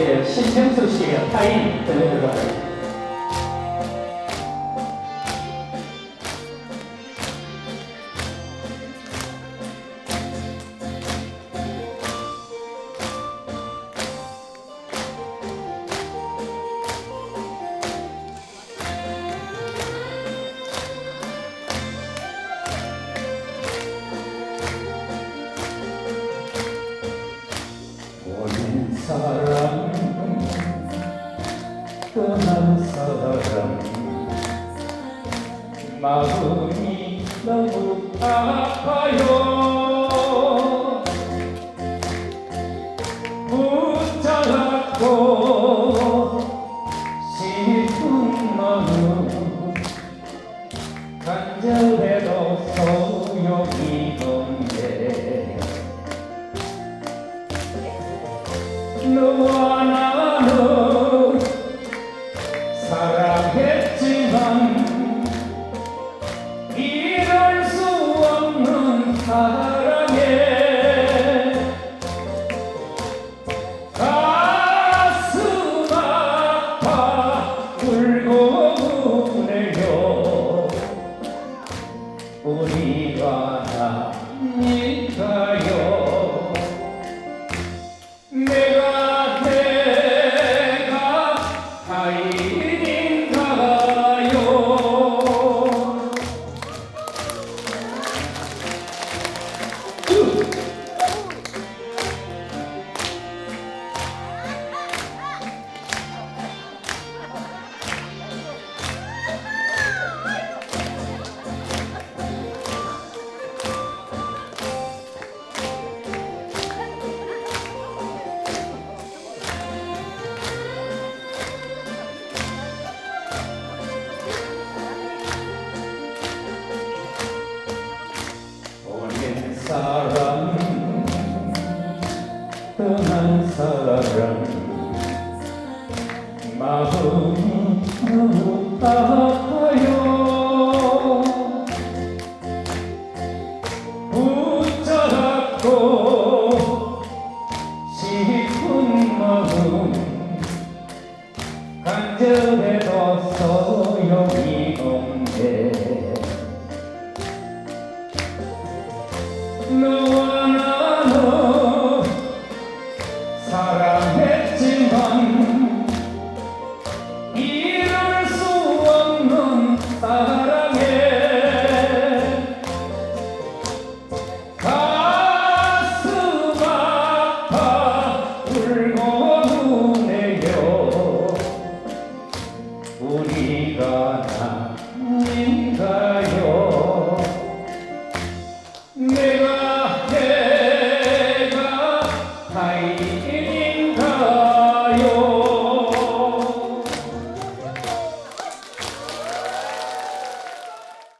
이제 신명수 씨의 타인 들려드리도 오는 사람 떠난 사람 마음이 너무 아파요 사랑했지만 이럴 수 없는 사랑 사람 떠난 사람 마음이 너무 아파요 붙잡고 싶은 마음 간절해도 소용이 사랑했지만 이룰 수 없는 사랑에 가슴 아파 울고 우네요. 우리가 남인가요? 내가